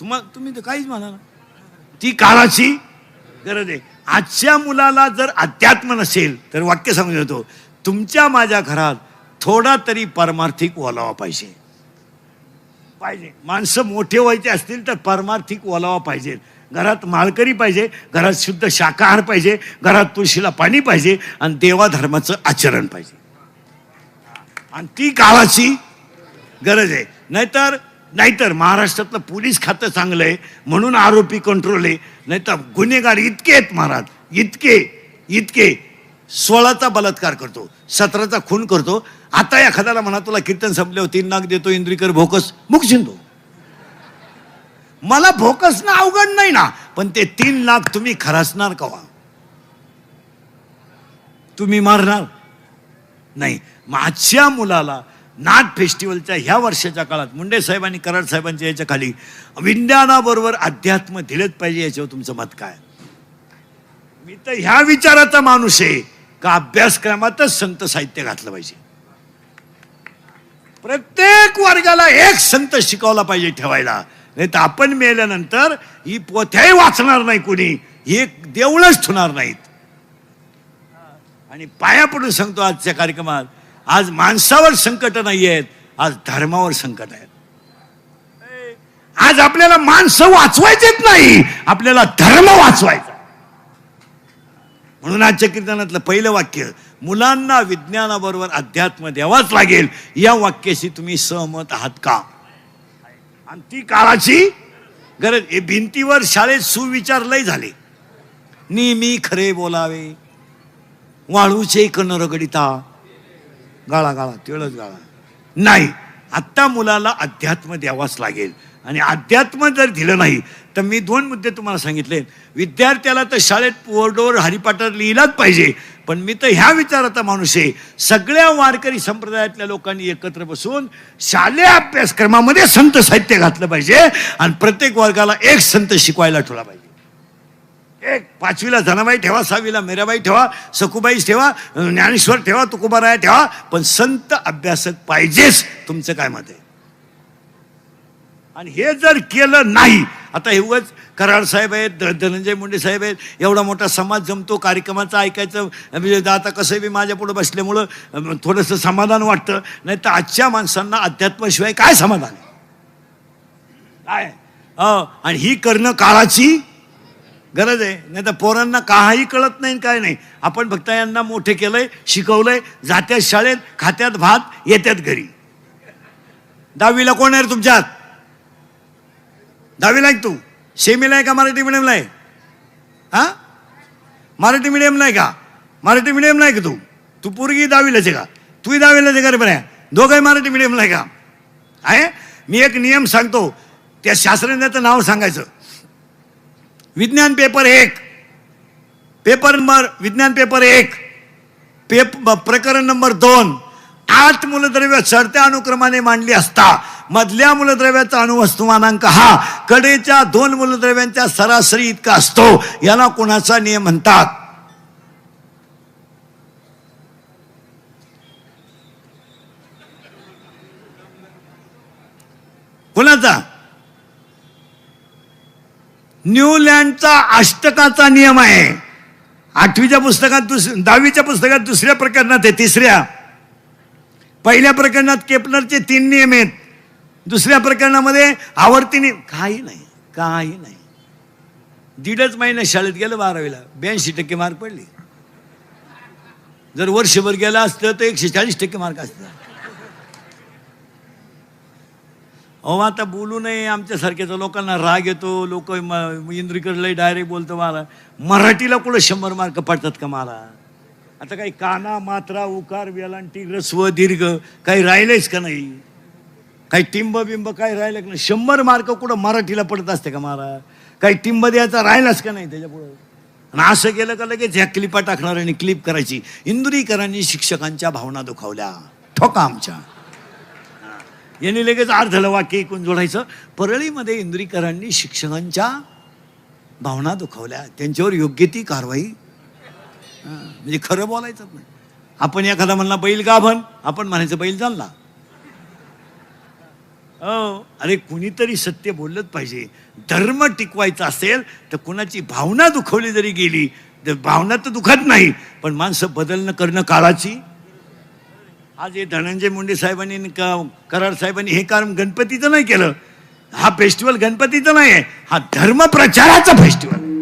तुम्हा तुम्ही तर काहीच म्हणा ना ती काळाची गरज आहे. आजच्या मुलाला जर अध्यात्म नसेल तर वाक्य सांगू येतो तुमच्या माझ्या घरात थोडा तरी परमार्थिक ओलावा पाहिजे. पाहिजे. माणसं मोठे व्हायचे असतील तर परमार्थिक ओलावा पाहिजे. घरात माळकरी पाहिजे घरात शुद्ध शाकाहार पाहिजे घरात तुळशीला पाणी पाहिजे आणि देवाधर्माचं आचरण पाहिजे. आणि ती काळाची गरज आहे. नाहीतर नाहीतर महाराष्ट्रातलं पोलीस खातं चांगलं आहे म्हणून आरोपी कंट्रोल आहे. नाहीतर गुन्हेगार इतके आहेत महाराज इतके इतके. सोळाचा बलात्कार करतो सतराचा खून करतो. आता एखाद्याला म्हणा तुला कीर्तन संपल्यावर तीन नाग देतो इंद्रिकर भोकस मुकशील तो मला भोकस ना अवघड नाही ना पण ते तीन लाख तुम्ही खरासणार कवा? तुम्ही मारणार? नाही. माझ्या मुलाला नाथ फेस्टिवलच्या ह्या वर्षाच्या काळात मुंडे साहेब आणि कराड साहेबांच्या याच्या खाली विज्ञानाबरोबर अध्यात्म दिलंच पाहिजे याच्यावर तुमचं मत काय? मी तर ह्या विचाराचा माणूस आहे का अभ्यासक्रमातच संत साहित्य घातलं पाहिजे. प्रत्येक वर्गाला एक संत शिकवला पाहिजे ठेवायला. नाही तर आपण मेल्यानंतर ही पोथ्याही वाचणार नाही कोणी ही देऊळच ठुणार नाहीत. आणि पाया पडून सांगतो आजच्या कार्यक्रमात आज माणसावर संकट नाही आहेत आज धर्मावर संकट आहेत. आज आपल्याला माणसं वाचवायचेच नाही आपल्याला धर्म वाचवायचा. म्हणून आजच्या कीर्तनातलं पहिलं वाक्य मुलांना विज्ञानाबरोबर अध्यात्म द्यावाच लागेल या वाक्याशी तुम्ही सहमत आहात का? आणि ती काळाची गरज हे भिंतीवर शाळेत सुविचार लय झाले. नेहमी खरे बोलावे वाळूचे कण रगडिता गाळा गाळा तिळच गाळा. नाही आत्ता मुलाला अध्यात्म द्यावाच लागेल. आणि अध्यात्म जर दिलं नाही तर मी दोन मुद्दे तुम्हाला सांगितले. विद्यार्थ्याला तर शाळेत बोर्डवर हरिपाठात लिहिलाच पाहिजे. पण मी तर ह्या विचाराचा माणूस आहे. सगळ्या वारकरी संप्रदायातल्या लोकांनी एकत्र बसून शालेय अभ्यासक्रमामध्ये संत साहित्य घातलं पाहिजे. आणि प्रत्येक वर्गाला एक संत शिकवायला ठेवला पाहिजे. एक पाचवीला धनाबाई ठेवा सहावीला मेराबाई ठेवा सखुबाई ठेवा ज्ञानेश्वर ठेवा तुकोबाराया ठेवा पण संत अभ्यासक पाहिजेच तुमचं काय मत आहे? आणि हे जर केलं नाही आता हे उगाच कराड साहेब आहेत धनंजय मुंडे साहेब आहेत एवढा मोठा समाज जमतो कार्यक्रमाचं ऐकायचं म्हणजे आता कसं बी माझ्या पुढे बसल्यामुळं थोडंसं समाधान वाटतं नाही तर आजच्या माणसांना अध्यात्माशिवाय काय समाधान आहे? काय? आणि ही करणं काळाची गरज आहे. नाही तर पोरांना काही कळत नाही काय नाही. आपण फक्त यांना मोठे केलंय शिकवलंय जात्यात शाळेत खात्यात भात येत्यात घरी. दहावीला कोण आहे तुमच्यात? दहावीला आहे तू? सेमीला आहे का मराठी मिडियमला आहे? हा? मराठी मिडियमला आहे का? मराठी मिडियम नाही का तू? तू पोरगी दहावीलाच आहे का? तूही दहावीलाच आहे का रे दोघंही मराठी मिडियमला आहे का? आहे? मी एक नियम सांगतो. त्या शास्त्रज्ञाचं नाव सांगायचं. विज्ञान पेपर एक. पेपर नंबर विज्ञान पेपर एक. पेप प्रकरण नंबर दोन. आठ मूलद्रव्य चढत्या अनुक्रमाने मांडली असता मधल्या मूलद्रव्याचा अणुवस्तुमानांक हा कडेच्या दोन मूलद्रव्यांच्या सरासरी इतका असतो याला कोणाचा नियम म्हणतात? कोणाचा? न्यूलँडचा अष्टकाचा नियम आहे. आठवीच्या पुस्तकात दुस दहावीच्या पुस्तकात दुसऱ्या प्रकरणात आहे तिसऱ्या. पहिल्या प्रकरणात केपलरचे तीन नियम आहेत. दुसऱ्या प्रकरणामध्ये आवर्ती नियम काही नाही काही नाही. दीडच महिना शाळेत गेलं बारावीला ब्याऐंशी टक्के मार्क पडले. जर वर्षभर गेला असतं तर एकशे चाळीस टक्के मार्क असतात. अहो आता बोलू नये आमच्यासारख्याचा. लोकांना राग येतो लोक इंद्रिकडे डायरेक्ट बोलतो मला. मराठीला कुठं शंभर मार्क पडतात का मला? आता काही काना मात्रा उकार वेलांटी रस्व दीर्घ काही राहिलेच का नाही? काही टिंब बिंब काही राहिलं का नाही? शंभर मार्क कुठं मराठीला पडत असते का मला? काही टिंब द्यायचा राहिलाच का नाही त्याच्यापुढं? आणि असं केलं का लगेच ह्या क्लिपा टाकणार आणि क्लिप करायची. इंदुरीकरांनी शिक्षकांच्या भावना दुखावल्या. ठोका आमच्या. यांनी लगेच अर्धलं वाक्य ऐकून जोडायचं. परळीमध्ये इंद्रीकरांनी शिक्षकांच्या भावना दुखावल्या. त्यांच्यावर योग्य ती कारवाई म्हणजे खरं बोलायचं नाही आपण एखादा म्हणला बैल गाभण. आपण म्हणायचं बैल चालला हो. अरे कुणीतरी सत्य बोललंच पाहिजे. धर्म टिकवायचा असेल तर कुणाची भावना दुखवली जरी गेली तर भावना तर दुखत नाही. पण माणसं बदलणं करणं काळाची आज हे धनंजय मुंडे साहेबांनी क- कराड साहेबांनी हे काम गणपतीचं नाही केलं. हा फेस्टिवल गणपतीचं नाही आहे हा धर्म प्रचाराचा फेस्टिवल